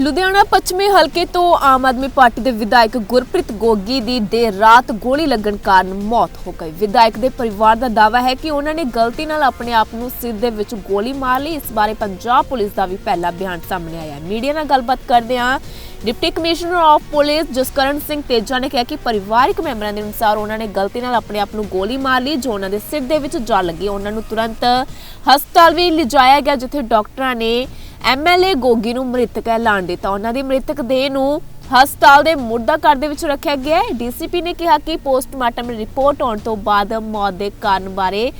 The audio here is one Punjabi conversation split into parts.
ਲੁਧਿਆਣਾ ਪੱਛਮੀ ਹਲਕੇ ਤੋਂ ਆਮ ਆਦਮੀ ਪਾਰਟੀ ਦੇ ਵਿਧਾਇਕ ਗੁਰਪ੍ਰੀਤ ਗੋਗੀ ਦੀ ਦੇਰ ਰਾਤ ਗੋਲੀ ਲੱਗਣ ਕਾਰਨ ਮੌਤ ਹੋ ਗਈ। ਵਿਧਾਇਕ ਦੇ ਪਰਿਵਾਰ ਦਾ ਦਾਅਵਾ ਹੈ ਕਿ ਉਹਨਾਂ ਨੇ ਗਲਤੀ ਨਾਲ ਆਪਣੇ ਆਪ ਨੂੰ ਸਿਰ ਦੇ ਵਿੱਚ ਗੋਲੀ ਮਾਰ ਲਈ। ਇਸ ਬਾਰੇ ਪੰਜਾਬ ਪੁਲਿਸ ਦਾ ਵੀ ਪਹਿਲਾ ਬਿਆਨ ਸਾਹਮਣੇ ਆਇਆ। ਮੀਡੀਆ ਨਾਲ ਗੱਲਬਾਤ ਕਰਦੇ ਹਾਂ deputy commissioner of police Jaskaran Singh Teja ਨੇ ਕਿਹਾ ਕਿ ਪਰਿਵਾਰਕ ਮੈਂਬਰਾਂ ਦੇ ਅਨੁਸਾਰ ਉਹਨਾਂ ਨੇ ਗਲਤੀ ਨਾਲ ਆਪਣੇ ਆਪ ਨੂੰ ਗੋਲੀ ਮਾਰ ਲਈ, ਜੋ ਉਹਨਾਂ ਦੇ ਸਿਰ ਦੇ ਵਿੱਚ ਜਾ ਲੱਗੀ। ਉਹਨਾਂ ਨੂੰ ਤੁਰੰਤ ਹਸਪਤਾਲ ਵੀ ਲਿਜਾਇਆ ਗਿਆ, ਜਿੱਥੇ ਡਾਕਟਰਾਂ ਨੇ ਐਮਐਲਏ ਗੋਗੀ ਨੂੰ ਮ੍ਰਿਤਕ ਐਲਾਨ ਦਿੱਤਾ। ਉਹਨਾਂ ਦੀ ਮ੍ਰਿਤਕ ਦੇਹ ਨੂੰ ਹਸਪਤਾਲ ਦੇ ਮੁਰਦਾ ਘਰ ਦੇ ਵਿੱਚ ਰੱਖਿਆ ਗਿਆ ਹੈ। ਡੀਸੀਪੀ ਨੇ ਕਿਹਾ ਕਿ ਪੋਸਟਮਾਰਟਮ ਰਿਪੋਰਟ ਆਉਣ ਤੋਂ ਬਾਅਦ ਮੌਤ ਦੇ ਕਾਰਨ ਬਾਰੇ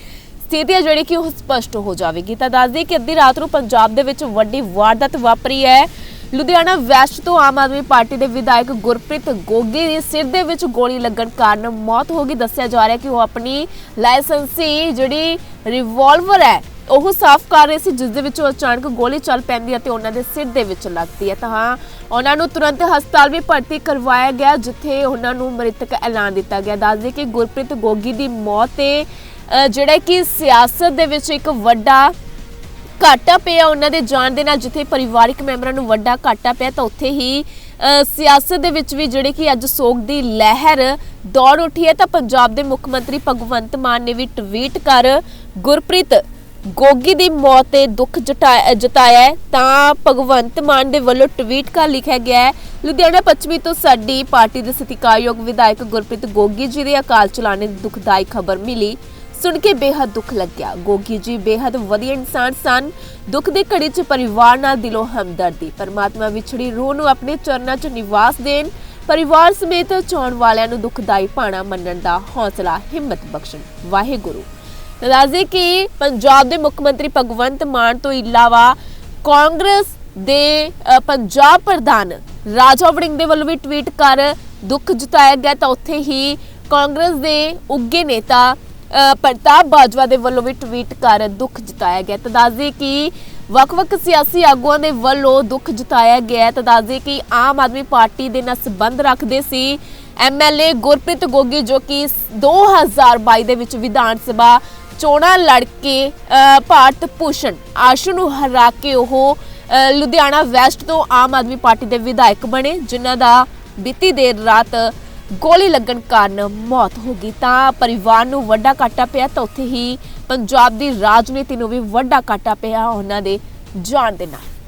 ਸਥਿਤੀ ਹੈ ਜਿਹੜੀ ਕਿ ਉਹ ਸਪਸ਼ਟ ਹੋ ਜਾਵੇਗੀ। ਤਾਂ ਦੱਸ ਦਈਏ ਕਿ ਅੱਧੀ ਰਾਤ ਨੂੰ ਪੰਜਾਬ ਦੇ ਵਿੱਚ ਵੱਡੀ ਵਾਰਦਾਤ ਵਾਪਰੀ ਹੈ। ਲੁਧਿਆਣਾ ਵੈਸਟ ਤੋਂ ਆਮ ਆਦਮੀ ਪਾਰਟੀ ਦੇ ਵਿਧਾਇਕ ਗੁਰਪ੍ਰੀਤ ਗੋਗੀ ਦੇ ਸਿਰ ਦੇ ਵਿੱਚ ਗੋਲੀ ਲੱਗਣ ਕਾਰਨ ਮੌਤ ਹੋ ਗਈ। ਦੱਸਿਆ ਜਾ ਰਿਹਾ ਕਿ ਉਹ ਆਪਣੀ ਲਾਇਸੈਂਸੀ ਜਿਹੜੀ ਰਿਵਾਲਵਰ ਹੈ ਉਹ ਸਾਫ਼ ਕਰ ਰਹੇ ਸੀ ਜਿਸ ਦੇ ਵਿੱਚ ਅਚਾਨਕ ਗੋਲੀ ਚੱਲ ਪੈਂਦੀ ਹੈ ਤੇ ਉਹਨਾਂ ਦੇ ਸਿਰ ਦੇ ਵਿੱਚ ਲੱਗਦੀ ਹੈ। ਤਾਂ ਉਹਨਾਂ ਨੂੰ ਤੁਰੰਤ ਹਸਪਤਾਲ ਵੀ ਭਰਤੀ ਕਰਵਾਇਆ ਗਿਆ ਜਿੱਥੇ ਉਹਨਾਂ ਨੂੰ ਮ੍ਰਿਤਕ ਐਲਾਨ ਦਿੱਤਾ ਗਿਆ। ਦੱਸ ਦਈਏ ਕਿ ਗੁਰਪ੍ਰੀਤ ਗੋਗੀ ਦੀ ਮੌਤ ਤੇ ਜਿਹੜਾ ਕਿ ਸਿਆਸਤ ਦੇ ਵਿੱਚ ਇੱਕ ਵੱਡਾ ਘਾਟਾ ਪਿਆ ਉਹਨਾਂ ਦੇ ਜਾਣ ਦੇ ਨਾਲ ਜਿੱਥੇ ਪਰਿਵਾਰਕ ਮੈਂਬਰਾਂ ਨੂੰ ਵੱਡਾ ਘਾਟਾ ਪਿਆ ਤਾਂ ਉੱਥੇ ਹੀ ਅ, ਸਿਆਸਤ ਦੇ ਵਿੱਚ ਵੀ ਜਿਹੜੇ ਕਿ ਅੱਜ ਸੋਗ ਦੀ ਲਹਿਰ ਦੌੜ ਉੱਠੀ ਹੈ। ਤਾਂ ਪੰਜਾਬ ਦੇ ਮੁੱਖ ਮੰਤਰੀ ਭਗਵੰਤ ਮਾਨ ਨੇ ਵੀ ਟਵੀਟ ਕਰ ਗੁਰਪ੍ਰੀਤ ਗੋਗੀ ਦੀ ਮੌਤ ਤੇ ਦੁੱਖ ਜਟਾ- ਜਤਾਇਆ ਤਾਂ ਭਗਵੰਤ ਮਾਨ ਦੇ ਵੱਲੋਂ ਟਵੀਟ ਕਰ ਲਿਖਿਆ ਗਿਆ ਹੈ, ਲੁਧਿਆਣਾ ਪੱਛਮੀ ਤੋਂ ਸਾਡੀ ਪਾਰਟੀ ਦੇ ਸਤਿਕਾਰਯੋਗ ਵਿਧਾਇਕ ਗੁਰਪ੍ਰੀਤ ਗੋਗੀ ਜੀ ਦੇ ਅਕਾਲ ਚਲਾਣੇ ਦੀ ਦੁਖਦਾਈ ਖਬਰ ਮਿਲੀ। ਸੁਣ ਕੇ ਬੇਹੱਦ ਦੁੱਖ ਲੱਗਿਆ। ਗੋਗੀ ਜੀ ਬੇਹੱਦ ਵਧੀਆ ਇਨਸਾਨ ਸਨ, ਦੁੱਖ ਦੀ ਘੜੀ 'ਚ ਪਰਿਵਾਰ ਨਾਲ ਦਿਲੋਂ ਹਮਦਰਦੀ। ਪਰਮਾਤਮਾ ਵਿਛੜੀ ਰੂਹ ਨੂੰ ਆਪਣੇ ਚਰਨਾਂ 'ਚ ਨਿਵਾਸ ਦੇਣ, ਪਰਿਵਾਰ ਸਮੇਤ ਚਾਉਣ ਵਾਲਿਆਂ ਨੂੰ ਦੁਖਦਾਈ ਪਾਣਾ ਮੰਨਣ ਦਾ ਹੌਸਲਾ ਹਿੰਮਤ ਬਖਸ਼ਣ। ਵਾਹਿਗੁਰੂ। ਦੱਸਦੇ ਕਿ ਪੰਜਾਬ ਦੇ ਮੁੱਖ ਮੰਤਰੀ ਭਗਵੰਤ ਮਾਨ ਤੋਂ ਇਲਾਵਾ ਕਾਂਗਰਸ ਦੇ ਪੰਜਾਬ ਪ੍ਰਧਾਨ ਰਾਜਾ ਵੜਿੰਗ ਦੇ ਵੱਲੋਂ ਵੀ ਟਵੀਟ ਕਰ ਦੁੱਖ ਜਤਾਇਆ ਗਿਆ ਤਾਂ ਉੱਥੇ ਹੀ ਕਾਂਗਰਸ ਦੇ ਉੱਗੇ ਨੇਤਾ ਪ੍ਰਤਾਪ ਬਾਜਵਾ ਦੇ ਵੱਲੋਂ ਵੀ ਟਵੀਟ ਕਰ ਦੁੱਖ ਜਤਾਇਆ ਗਿਆ। ਤਾਂ ਦੱਸਦੇ ਕਿ ਵੱਖ-ਵੱਖ ਸਿਆਸੀ ਆਗੂਆਂ ਦੇ ਵੱਲੋਂ ਦੁੱਖ ਜਤਾਇਆ ਗਿਆ ਤਾਂ ਦੱਸਦੇ ਕਿ ਆਮ ਆਦਮੀ ਪਾਰਟੀ ਦੇ ਨਾਲ ਸੰਬੰਧ ਰੱਖਦੇ ਸੀ ਐਮਐਲਏ ਗੁਰਪ੍ਰੀਤ ਗੋਗੀ ਜੋ ਕਿ 2022 ਦੇ ਵਿੱਚ ਵਿਧਾਨ ਸਭਾ ਚੋਣਾਂ ਲੜ ਕੇ ਭਾਰਤ ਭੂਸ਼ਣ ਆਸ਼ੂ ਨੂੰ ਹਰਾ ਕੇ ਉਹ ਲੁਧਿਆਣਾ ਵੈਸਟ ਤੋਂ ਆਮ ਆਦਮੀ ਪਾਰਟੀ ਦੇ ਵਿਧਾਇਕ ਬਣੇ, ਜਿਨ੍ਹਾਂ ਦਾ ਬੀਤੀ ਦੇਰ ਰਾਤ ਗੋਲੀ ਲੱਗਣ ਕਾਰਨ ਮੌਤ ਹੋ ਗਈ। ਤਾਂ ਪਰਿਵਾਰ ਨੂੰ ਵੱਡਾ ਘਾਟਾ ਪਿਆ, ਤਾਂ ਉੱਥੇ ਹੀ ਪੰਜਾਬ ਦੀ ਰਾਜਨੀਤੀ ਨੂੰ ਵੀ ਵੱਡਾ ਘਾਟਾ ਪਿਆ ਉਹਨਾਂ ਦੇ ਜਾਣ ਦੇ ਨਾਲ।